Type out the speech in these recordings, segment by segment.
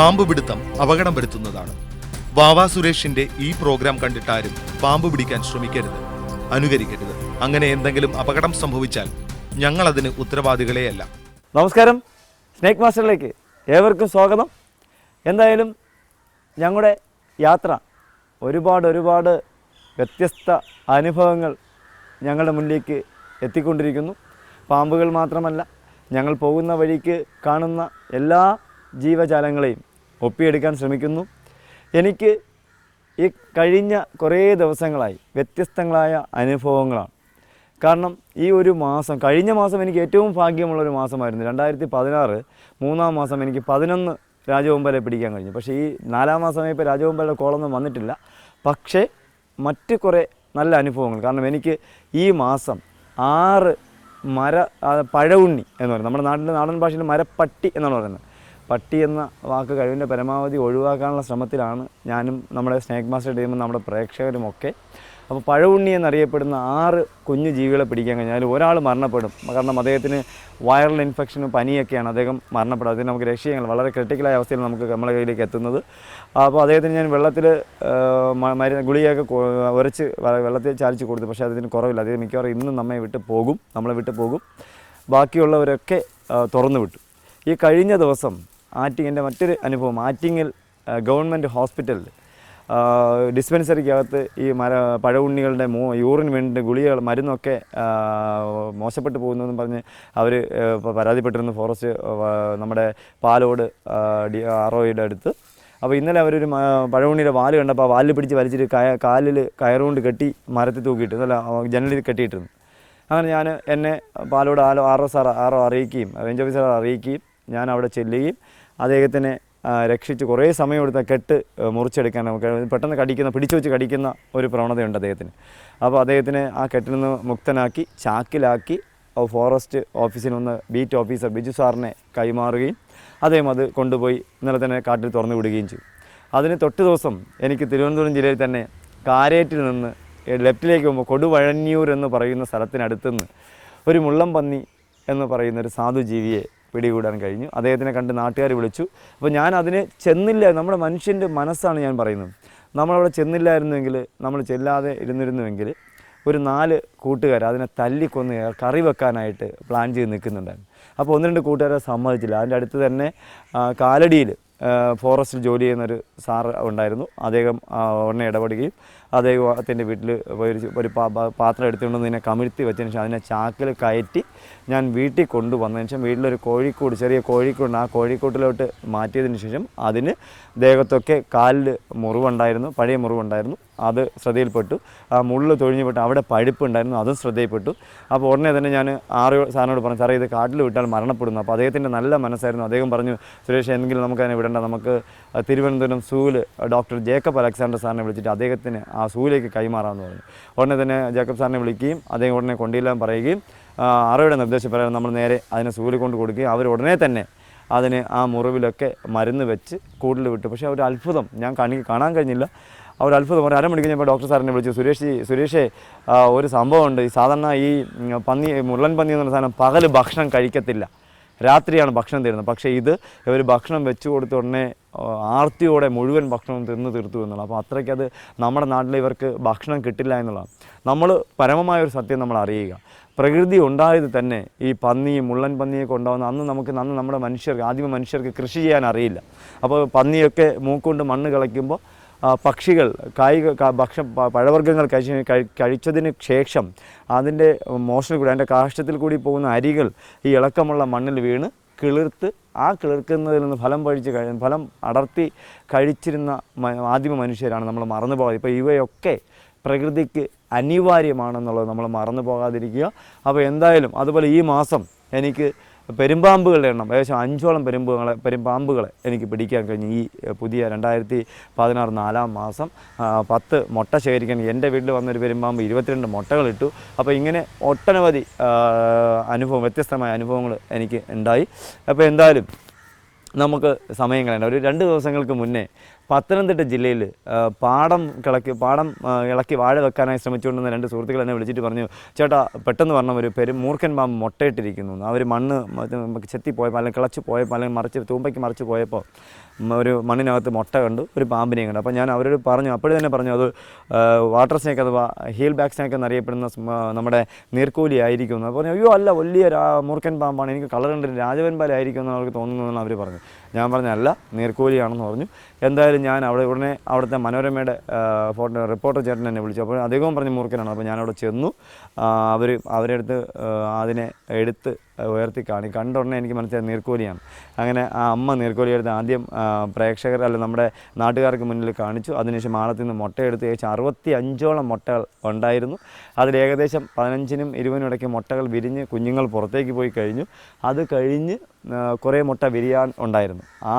പാമ്പ് പിടുത്തം അപകടം വരുത്തുന്നതാണ് വാവാ സുരേഷിന്റെ ഈ പ്രോഗ്രാം കണ്ടിട്ടാരും പാമ്പ് പിടിക്കാൻ ശ്രമിക്കരുത് അനുകരിക്കരുത്. അങ്ങനെ എന്തെങ്കിലും അപകടം സംഭവിച്ചാൽ ഞങ്ങൾ അതിന് ഉത്തരവാദികളെയല്ല. നമസ്കാരം. സ്നേക് മാസ്റ്ററിലേക്ക് ഏവർക്കും സ്വാഗതം. എന്തായാലും ഞങ്ങളുടെ യാത്ര ഒരുപാട് ഒരുപാട് വ്യത്യസ്ത അനുഭവങ്ങൾ ഞങ്ങളുടെ മുന്നിലേക്ക് എത്തിക്കൊണ്ടിരിക്കുന്നു. പാമ്പുകൾ മാത്രമല്ല ഞങ്ങൾ പോകുന്ന വഴിക്ക് കാണുന്ന എല്ലാ ജീവജാലങ്ങളെയും ഒപ്പിയെടുക്കാൻ ശ്രമിക്കുന്നു. എനിക്ക് ഈ കഴിഞ്ഞ കുറേ ദിവസങ്ങളായി വ്യത്യസ്തങ്ങളായ അനുഭവങ്ങളാണ്. കാരണം ഈ ഒരു മാസം കഴിഞ്ഞ മാസം എനിക്ക് ഏറ്റവും ഭാഗ്യമുള്ള ഒരു മാസമായിരുന്നു. രണ്ടായിരത്തി പതിനാറ് മൂന്നാം മാസം എനിക്ക് പതിനൊന്ന് രാജവമ്പലെ പിടിക്കാൻ കഴിഞ്ഞു. പക്ഷേ ഈ നാലാം മാസമായപ്പോൾ രാജവമ്പലയുടെ കോളൊന്നും വന്നിട്ടില്ല. പക്ഷേ മറ്റ് കുറേ നല്ല അനുഭവങ്ങൾ. കാരണം എനിക്ക് ഈ മാസം ആറ് മര പഴവുണ്ണി എന്ന് പറയുന്നത് നമ്മുടെ നാട്ടിന്റെ നാടൻ ഭാഷയിൽ മരപ്പട്ടി എന്നാണ് പറയുന്നത്. പട്ടി എന്ന വാക്ക് കഴിവിന്റെ പരമാവധി ഒഴിവാക്കാനുള്ള ശ്രമത്തിലാണ് ഞാനും നമ്മുടെ സ്നേക് മാസ്റ്റർ ടീമും നമ്മുടെ പ്രേക്ഷകരും ഒക്കെ. അപ്പോൾ പഴവുണ്ണി എന്നറിയപ്പെടുന്ന ആറ് കുഞ്ഞു ജീവികളെ പിടിക്കാൻ കഴിഞ്ഞാൽ ഒരാൾ മരണപ്പെടും. കാരണം അദ്ദേഹത്തിന് വൈറൽ ഇൻഫെക്ഷനും പനിയൊക്കെയാണ് അദ്ദേഹം മരണപ്പെടും അതിന് നമുക്ക് രക്ഷിക്കാൻ വളരെ ക്രിട്ടിക്കലായ അവസ്ഥയിൽ നമുക്ക് നമ്മളെ കയ്യിലേക്ക് എത്തുന്നത്. അപ്പോൾ അദ്ദേഹത്തിന് ഞാൻ വെള്ളത്തിൽ മരുന്ന് ഗുളികയൊക്കെ ഉരച്ച് വെള്ളത്തിൽ ചാലിച്ച് കൊടുത്തു. പക്ഷേ അതിന് കുറവില്ല. അദ്ദേഹം മിക്കവാറും ഇന്നും നമ്മെ വിട്ട് പോകും നമ്മളെ വിട്ട് പോകും. ബാക്കിയുള്ളവരൊക്കെ തുറന്നു വിട്ടു. ഈ കഴിഞ്ഞ ദിവസം ആറ്റിങ്ങിന്റെ മറ്റൊരു അനുഭവം. ആറ്റിങ്ങിൽ ഗവൺമെന്റ് ഹോസ്പിറ്റലിൽ ഡിസ്പെൻസറിക്കകത്ത് ഈ മര പഴവുണ്ണികളുടെ മോ യൂറിന് വേണ്ടി ഗുളികകൾ മരുന്നൊക്കെ മോശപ്പെട്ടു പോകുന്നു പറഞ്ഞ് അവർ പരാതിപ്പെട്ടിരുന്നു ഫോറസ്റ്റ് നമ്മുടെ പാലോട് ഡി ആർ ഒയുടെ അടുത്ത്. അപ്പോൾ ഇന്നലെ അവരൊരു പഴവുണ്ണിയുടെ വാൽ കണ്ടപ്പോൾ ആ വാലിൽ പിടിച്ച് വലിച്ചിട്ട് കയ കാലിൽ കയറുകൊണ്ട് കെട്ടി മരത്തിൽ തൂക്കിയിട്ട് അല്ല ജനലിൽ കെട്ടിയിട്ടിരുന്നു. അങ്ങനെ ഞാൻ എന്നെ പാലോട് ആലോ R O sir R O അറിയിക്കുകയും റേഞ്ച് ഓഫീസർ അറിയിക്കുകയും ഞാൻ അവിടെ ചെല്ലുകയും അദ്ദേഹത്തിനെ രക്ഷിച്ച് കുറേ സമയം എടുത്ത കെട്ട് മുറിച്ചെടുക്കാൻ നമുക്ക് പെട്ടെന്ന് കടിക്കുന്ന പിടിച്ചു വെച്ച് കടിക്കുന്ന ഒരു പ്രവണതയുണ്ട് അദ്ദേഹത്തിന്. അപ്പോൾ അദ്ദേഹത്തിനെ ആ കെട്ടിൽ നിന്ന് മുക്തനാക്കി ചാക്കിലാക്കി ഫോറസ്റ്റ് ഓഫീസിൽ നിന്ന് ബീറ്റ് ഓഫീസർ ബിജു സാറിനെ കൈമാറുകയും അദ്ദേഹം അത് കൊണ്ടുപോയി ഇന്നലെ തന്നെ കാട്ടിൽ തുറന്നു വിടുകയും ചെയ്തു. അതിന് തൊട്ട് ദിവസം എനിക്ക് തിരുവനന്തപുരം ജില്ലയിൽ തന്നെ കാരേറ്റിൽ നിന്ന് ലെഫ്റ്റിലേക്ക് പോകുമ്പോൾ കൊടുവഴഞ്ഞൂർ എന്ന് പറയുന്ന സ്ഥലത്തിനടുത്തുനിന്ന് ഒരു മുള്ളം പന്നി എന്ന് പറയുന്ന ഒരു സാധു ജീവിയെ പിടികൂടാൻ കഴിഞ്ഞു. അദ്ദേഹത്തിനെ കണ്ട് നാട്ടുകാർ വിളിച്ചു. അപ്പോൾ ഞാൻ അതിന് ചെന്നില്ല. നമ്മുടെ മനുഷ്യന്റെ മനസ്സാണ് ഞാൻ പറയുന്നത്. നമ്മളവിടെ ചെന്നില്ലായിരുന്നുവെങ്കിൽ നമ്മൾ ചെല്ലാതെ ഇരുന്നിരുന്നുവെങ്കിൽ ഒരു നാല് കൂട്ടുകാർ അതിനെ തല്ലിക്കൊന്ന് കറി വെക്കാനായിട്ട് പ്ലാൻ ചെയ്ത് നിൽക്കുന്നുണ്ടായിരുന്നു. അപ്പോൾ ഒന്ന് രണ്ട് കൂട്ടുകാരെ സമ്മതിച്ചില്ല. അതിന്റെ അടുത്ത് തന്നെ കാലടിയിൽ ഫോറസ്റ്റിൽ ജോലി ചെയ്യുന്നൊരു സാറ് ഉണ്ടായിരുന്നു. അദ്ദേഹം ഉടനെ ഇടപെടുകയും അദ്ദേഹത്തിന്റെ വീട്ടിൽ ഒരു ഒരു പാത്രം എടുത്തുകൊണ്ട് ഇതിനെ കമിഴ്ത്തി വെച്ചതിന് ശേഷം അതിനെ ചാക്കിൽ കയറ്റി ഞാൻ വീട്ടിൽ കൊണ്ടുവന്നതിന് ശേഷം വീട്ടിലൊരു കോഴിക്കൂട് ചെറിയ കോഴിക്കൂട് ആ കോഴിക്കൂട്ടിലോട്ട് മാറ്റിയതിന് ശേഷം അതിന് ദേഹത്തൊക്കെ കാലിൽ മുറിവുണ്ടായിരുന്നു പഴയ മുറിവുണ്ടായിരുന്നു. അത് ശ്രദ്ധയിൽപ്പെട്ടു. ആ മുള്ളിൽ തൊഴിഞ്ഞു തൊഴിഞ്ഞുപെട്ട് അവിടെ പഴുപ്പുണ്ടായിരുന്നു അതും ശ്രദ്ധയിൽപ്പെട്ടു. അപ്പോൾ ഉടനെ തന്നെ ഞാൻ ആറ് സാറിനോട് പറഞ്ഞു സാറേ ഇത് കാട്ടിൽ വിട്ടാൽ മരണപ്പെടുന്നു. അപ്പോൾ അദ്ദേഹത്തിന്റെ നല്ല മനസ്സായിരുന്നു. അദ്ദേഹം പറഞ്ഞു സുരേഷ് എന്തെങ്കിലും നമുക്ക് അതിനെ വിടണ്ട നമുക്ക് തിരുവനന്തപുരം സൂവിൽ ഡോക്ടർ ജേക്കബ് അലക്സാണ്ടർ സാറിനെ വിളിച്ചിട്ട് അദ്ദേഹത്തിന് ആ സൂവിലേക്ക് കൈമാറാമെന്ന് പറഞ്ഞു. ഉടനെ തന്നെ ജേക്കബ് സാറിനെ വിളിക്കുകയും അദ്ദേഹം ഉടനെ കൊണ്ടില്ലാൻ പറയുകയും അറയുടെ നിർദ്ദേശപ്രകാരം നമ്മൾ നേരെ അതിനെ സൂവിൽ കൊണ്ട് കൊടുക്കുകയും അവർ ഉടനെ തന്നെ അതിന് ആ മുറിവിലൊക്കെ മരുന്ന് വെച്ച് കൂടുതൽ വിട്ടു. പക്ഷേ ഒരു അത്ഭുതം. ഞാൻ കണി കാണാൻ കഴിഞ്ഞില്ല. ആ ഒരു അത്ഭുതം. ഒരു അരമണിക്ക് കഴിഞ്ഞപ്പോൾ ഡോക്ടർ സാറിനെ വിളിച്ചു. സുരേഷ് സുരേഷേ ഒരു സംഭവമുണ്ട്. ഈ സാധാരണ ഈ പന്നി മുള്ളൻ പന്നി എന്ന് പറഞ്ഞ സാധനം പകൽ ഭക്ഷണം കഴിക്കത്തില്ല. രാത്രിയാണ് ഭക്ഷണം തരുന്നത്. പക്ഷേ ഇത് ഇവർ ഭക്ഷണം വെച്ചു കൊടുത്ത ഉടനെ ആർത്തിയോടെ മുഴുവൻ ഭക്ഷണം തിന്ന് തീർത്തു എന്നുള്ളത് അപ്പോൾ അത്രയ്ക്ക് അത് നമ്മുടെ നാട്ടിൽ ഇവർക്ക് ഭക്ഷണം കിട്ടില്ല എന്നുള്ളതാണ്. നമ്മൾ പരമമായ ഒരു സത്യം നമ്മൾ അറിയുക. പ്രകൃതി ഉണ്ടായത് തന്നെ ഈ പന്നിയും മുള്ളൻ പന്നിയൊക്കെ ഉണ്ടാകുന്ന അന്ന് നമുക്ക് അന്ന് നമ്മുടെ മനുഷ്യർക്ക് ആദ്യമ മനുഷ്യർക്ക് കൃഷി ചെയ്യാൻ അറിയില്ല. അപ്പോൾ പന്നിയൊക്കെ മൂക്കൊണ്ട് മണ്ണ് കളയ്ക്കുമ്പോൾ പക്ഷികൾ കായിക ഭക്ഷ പഴവർഗങ്ങൾ കഴിച്ച് കഴിച്ചതിന് ശേഷം അതിന്റെ മോഷണത്തിൽ കൂടി അതിന്റെ കാഷ്ടത്തിൽ കൂടി പോകുന്ന അരികൾ ഈ ഇളക്കമുള്ള മണ്ണിൽ വീണ് കിളിർത്ത് ആ കിളിർക്കുന്നതിൽ നിന്ന് ഫലം പഴിച്ച് കഴി ഫലം അടർത്തി കഴിച്ചിരുന്ന ആദിമ മനുഷ്യരാണ് നമ്മൾ മറന്നു പോകാതെ. ഇപ്പോൾ ഇവയൊക്കെ പ്രകൃതിക്ക് അനിവാര്യമാണെന്നുള്ളത് നമ്മൾ മറന്നു പോകാതിരിക്കുക. അപ്പോൾ എന്തായാലും അതുപോലെ ഈ മാസം എനിക്ക് പെരുമ്പാമ്പുകളുടെ എണ്ണം ഏകദേശം അഞ്ചോളം പെരുമ്പുകളെ പെരുമ്പാമ്പുകളെ എനിക്ക് പിടിക്കാൻ കഴിഞ്ഞു ഈ പുതിയ രണ്ടായിരത്തി പതിനാറ് നാലാം മാസം. പത്ത് മുട്ട ശേഖരിക്കാൻ എന്റെ വീട്ടിൽ വന്നൊരു പെരുമ്പാമ്പ് ഇരുപത്തിരണ്ട് മുട്ടകളിട്ടു. അപ്പോൾ ഇങ്ങനെ ഒട്ടനവധി അനുഭവം വ്യത്യസ്തമായ അനുഭവങ്ങൾ എനിക്ക് ഉണ്ടായി. അപ്പോൾ എന്തായാലും നമുക്ക് സമയം കളയണ്ട. ഒരു രണ്ട് ദിവസങ്ങൾക്ക് മുന്നേ പത്തനംതിട്ട ജില്ലയിൽ പാടം കിളക്കി പാടം ഇളക്കി വാഴ വെക്കാനായി ശ്രമിച്ചുകൊണ്ടിരുന്ന രണ്ട് സുഹൃത്തുക്കൾ എന്നെ വിളിച്ചിട്ട് പറഞ്ഞു ചേട്ടാ പെട്ടെന്ന് പറഞ്ഞ ഒരു പെരും മൂർഖൻ പാമ്പ് മുട്ടയിട്ടിരിക്കുന്നു. അവർ മണ്ണ് ചെത്തി പോയപ്പോൾ അല്ലെങ്കിൽ കിളച്ച് പോയപ്പോൾ അല്ലെങ്കിൽ മറിച്ച് തൂമ്പയ്ക്ക് മറിച്ച് പോയപ്പോൾ ഒരു മണ്ണിനകത്ത് മുട്ട കണ്ടു ഒരു പാമ്പിനെയും കണ്ടു. അപ്പോൾ ഞാൻ അവരോട് പറഞ്ഞു അപ്പോഴും തന്നെ പറഞ്ഞു അത് വാട്ടർ സ്നേക്ക് അഥവാ ഹീൽ ബാക്ക് സ്നേക്ക് എന്നറിയപ്പെടുന്ന നമ്മുടെ നീർക്കോലി ആയിരിക്കും എന്ന് പറഞ്ഞു അയ്യോ അല്ല വലിയ മുറുക്കൻ പാമ്പാണ്. എനിക്ക് കളർ കണ്ടിട്ട് രാജവൻ പാലായിരിക്കും എന്ന് അവർക്ക് തോന്നുന്നതെന്ന് അവർ പറഞ്ഞു ഞാൻ പറഞ്ഞു അല്ല നീർക്കോലിയാണെന്ന് പറഞ്ഞു. എന്തായാലും ഞാൻ അവിടെ ഉടനെ അവിടുത്തെ മനോരമയുടെ ഫോട്ടോ റിപ്പോർട്ടർ ചേട്ടൻ എന്നെ വിളിച്ചു. അപ്പോൾ അദ്ദേഹവും പറഞ്ഞു മുറുക്കനാണ്. അപ്പോൾ ഞാനവിടെ ചെന്നു. അവർ അവരെ അടുത്ത് അതിനെ എടുത്ത് ഉയർത്തി കാണി. കണ്ട ഉടനെ എനിക്ക് മനസ്സിലായി നീർക്കോലിയാണ്. അങ്ങനെ ആ അമ്മ നീർക്കോലി എടുത്ത് ആദ്യം പ്രേക്ഷകർ അല്ല നമ്മുടെ നാട്ടുകാർക്ക് മുന്നിൽ കാണിച്ചു. അതിനുശേഷം മാളത്തിൽ നിന്ന് മുട്ടയെടുത്ത് ഏകദേശം അറുപത്തി അഞ്ചോളം മുട്ടകൾ ഉണ്ടായിരുന്നു. അതിൽ ഏകദേശം പതിനഞ്ചിനും ഇരുപതിനും ഇടയ്ക്ക് മുട്ടകൾ വിരിഞ്ഞ് കുഞ്ഞുങ്ങൾ പുറത്തേക്ക് പോയി കഴിഞ്ഞു. അത് കഴിഞ്ഞ് കുറേ മുട്ട വിരിയാൻ ഉണ്ടായിരുന്നു. ആ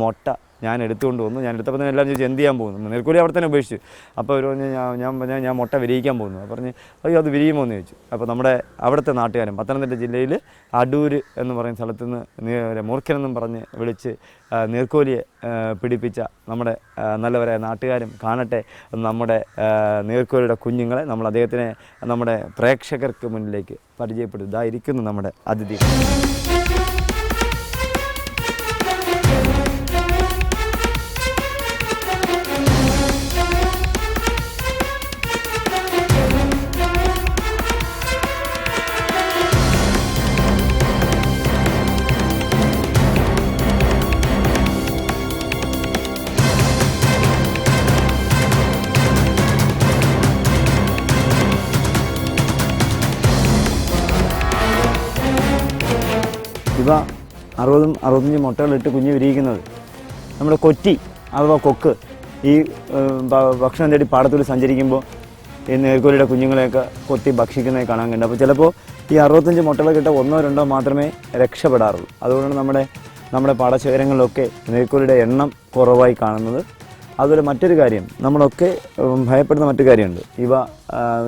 മുട്ട ഞാൻ എടുത്തുകൊണ്ട് വന്നു. ഞാൻ എടുത്തപ്പോൾ തന്നെ എല്ലാവരും ചോദിച്ചു എന്ത് ചെയ്യാൻ പോകുന്നു? നീർക്കോലി അവിടെ തന്നെ ഉപേക്ഷിച്ചു. അപ്പോൾ ഒരു ഞാൻ ഞാൻ പറഞ്ഞാൽ ഞാൻ മുട്ട വിരിയിക്കാൻ പോകുന്നു. അപ്പോൾ പറഞ്ഞ് അയ്യോ അത് വിരിയുമോ? എന്ന് ചോദിച്ചു. അപ്പോൾ നമ്മുടെ അവിടുത്തെ നാട്ടുകാരൻ പത്തനംതിട്ട ജില്ലയിൽ അടൂര് എന്ന് പറയുന്ന സ്ഥലത്ത് നിന്ന് മൂർഖനെന്നും പറഞ്ഞ് വിളിച്ച് നീർക്കോലിയെ പിടിപ്പിച്ച നമ്മുടെ നല്ലവരായ നാട്ടുകാരും കാണട്ടെ നമ്മുടെ നീർക്കോലിയുടെ കുഞ്ഞുങ്ങളെ നമ്മൾ അദ്ദേഹത്തിനെ നമ്മുടെ പ്രേക്ഷകർക്ക് മുന്നിലേക്ക് പരിചയപ്പെടുത്തും ഇതായിരിക്കുന്നു നമ്മുടെ അതിഥി. അറുപതും അറുപത്തഞ്ച് മുട്ടകളിട്ട് കുഞ്ഞ് വിരിയിക്കുന്നത്. നമ്മുടെ കൊറ്റി അഥവാ കൊക്ക് ഈ ഭക്ഷണം തേടി പാടത്തൂർ സഞ്ചരിക്കുമ്പോൾ ഈ നേർക്കോലിയുടെ കുഞ്ഞുങ്ങളെയൊക്കെ കൊത്തി ഭക്ഷിക്കുന്നത് കാണാൻ കണ്ടു. അപ്പോൾ ചിലപ്പോൾ ഈ അറുപത്തഞ്ച് മുട്ടകൾ കിട്ട ഒന്നോ രണ്ടോ മാത്രമേ രക്ഷപ്പെടാറുള്ളൂ. അതുകൊണ്ടാണ് നമ്മുടെ നമ്മുടെ പാടശേഖരങ്ങളിലൊക്കെ നേർക്കോലിയുടെ എണ്ണം കുറവായി കാണുന്നത്. അതുപോലെ മറ്റൊരു കാര്യം നമ്മളൊക്കെ ഭയപ്പെടുന്ന മറ്റു കാര്യമുണ്ട്. ഇവ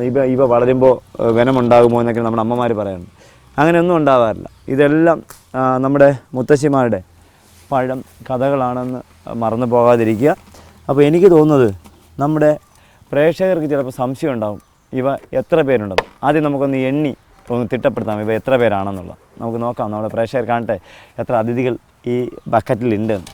ഇവ ഇവ വളരുമ്പോൾ വനമുണ്ടാകുമോ എന്നൊക്കെ നമ്മുടെ അമ്മമാർ പറയുന്നുണ്ട് അങ്ങനെയൊന്നും ഉണ്ടാവാറില്ല. ഇതെല്ലാം നമ്മുടെ മുത്തശ്ശിമാരുടെ പഴം കഥകളാണെന്ന് മറന്നു പോകാതിരിക്കുക. അപ്പോൾ എനിക്ക് തോന്നുന്നത് നമ്മുടെ പ്രേക്ഷകർക്ക് ചിലപ്പോൾ സംശയം ഉണ്ടാവും ഇവ എത്ര പേരുണ്ടെന്ന്. ആദ്യം നമുക്കൊന്ന് എണ്ണി ഒന്ന് തിട്ടപ്പെടുത്താം ഇവ എത്ര പേരാണെന്നുള്ളത്. നമുക്ക് നോക്കാം നമ്മുടെ പ്രേക്ഷകർ കാണട്ടെ എത്ര അതിഥികൾ ഈ ബക്കറ്റിലുണ്ട്. എന്ന്.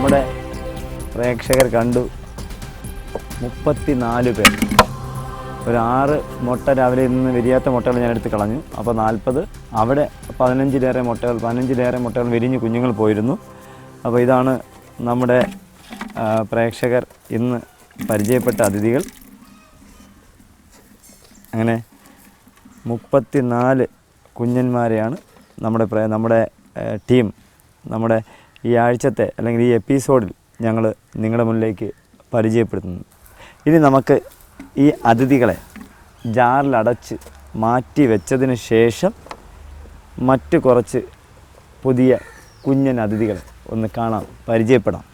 നമ്മുടെ പ്രേക്ഷകർ കണ്ടു. മുപ്പത്തി നാല് പേർ. ഒരു ആറ് മുട്ട രാവിലെ നിന്ന് വിരിയാത്ത മുട്ടകൾ ഞാൻ എടുത്ത് കളഞ്ഞു. അപ്പോൾ നാൽപ്പത്. അവിടെ പതിനഞ്ചിലേറെ മുട്ടകൾ പതിനഞ്ചിലേറെ മുട്ടകൾ വിരിഞ്ഞ് കുഞ്ഞുങ്ങൾ പോയിരുന്നു. അപ്പോൾ ഇതാണ് നമ്മുടെ പ്രേക്ഷകർ ഇന്ന് പരിചയപ്പെട്ട അതിഥികൾ. അങ്ങനെ മുപ്പത്തിനാല് കുഞ്ഞന്മാരെയാണ് നമ്മുടെ നമ്മുടെ ടീം. നമ്മുടെ ഈ ആഴ്ചത്തെ അല്ലെങ്കിൽ ഈ എപ്പിസോഡിൽ ഞങ്ങൾ നിങ്ങളുടെ മുന്നിലേക്ക് പരിചയപ്പെടുത്തുന്നു. ഇനി നമുക്ക് ഈ അതിഥികളെ ജാറിലടച്ച് മാറ്റി വെച്ചതിന് ശേഷം മറ്റു കുറച്ച് പുതിയ കുഞ്ഞൻ അതിഥികളെ ഒന്ന് കാണാം പരിചയപ്പെടാം.